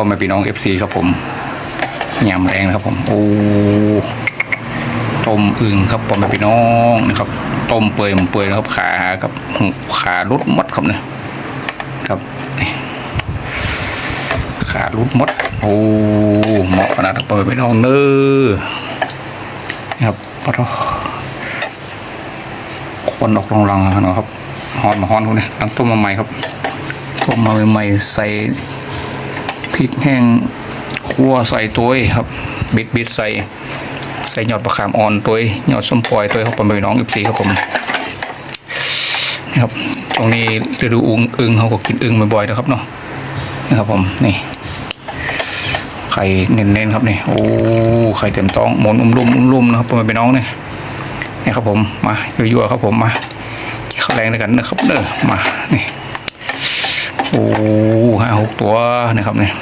พ่อแม่พี่น้องเอฟซีครับผมยำแรงนะครับผมโอ้ต้มอึ่งครับพ่อแม่พี่น้องนะครับต้มเปื่อยมันเปื่อยนะครับขากับขาลุดมดครับเนี่ยครับขาลุดมดโอ้เหมาะขนาดนั้นพ่อแม่พี่น้องเน้อนะครับพอทคนออกรองรังนะครับฮอนมาฮอนคุณเนี่ยตั้งต้มมาใหม่ครับต้มมาใหม่ใส่ พริกแห้งคั่วใส่ตัวครับ บิดบิดใส่ ใส่ยอดประคามอ่อนตัวยอดส้มปล่อยตัวครับผมไปน้องอีซีครับผมนี่ครับตรงนี้ฤดูอึงอึงเขาก็กินอึงบ่อยๆนะครับเนาะนะครับผมนี่ไข่เน้นๆครับนี่โอ้ไข่เต็มท้องหมุนอุ้มลุ่มอุ้มลุ่มนะครับผมไปน้องเนี่ยนี่ครับผมมายั่วๆครับผมมาข้าวแรงด้วยกันนะครับเนอะมานี่โอ้ห้าหก ตัวนะครับเนี่ย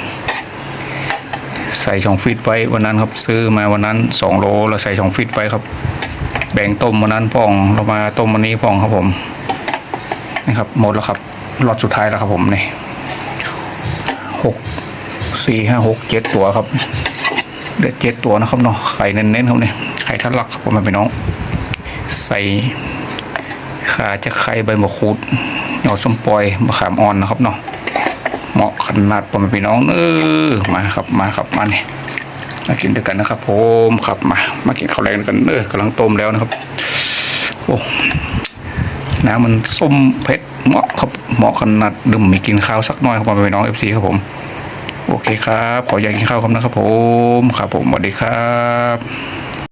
ใส่ช่องฟิตไว้วันนั้นครับ ซื้อมาวันนั้นสองโลแล้วใส่ช่องฟิตไว้ครับ แบ่งต้มวันนั้นป่องเรามาต้มวันนี้ป่องครับผมนี่ครับหมดแล้วครับรอดสุดท้ายแล้วครับผมนี่หกสี่ห้าหกเจ็ดตัวครับเด็ดเจ็ดตัวนะครับเนาะไข่เน้นๆครับเนี่ยไข่ทัลักครับผมเป็นน้อง ใส่ขาจะไข่ใบมะขูดหยอดส้มปล่อยมะขามอ่อนนะครับเนาะ เหมาะขนาดผมพี่น้องเออมาครับมาครับมาเนี่ยมากินด้วยกันนะครับผมครับมามากินข้าวแรงด้วยกันเออกำลังต้มแล้วนะครับโอ้น้ำมันส้มเผ็ดเหมาะครับเหมาะขนาดดื่มมีกินข้าวสักหน่อยครับผมพี่น้องเอฟซีครับผมโอเคครับ ขออยากกินข้าวครับนะครับผมครับผมสวัสดีครับ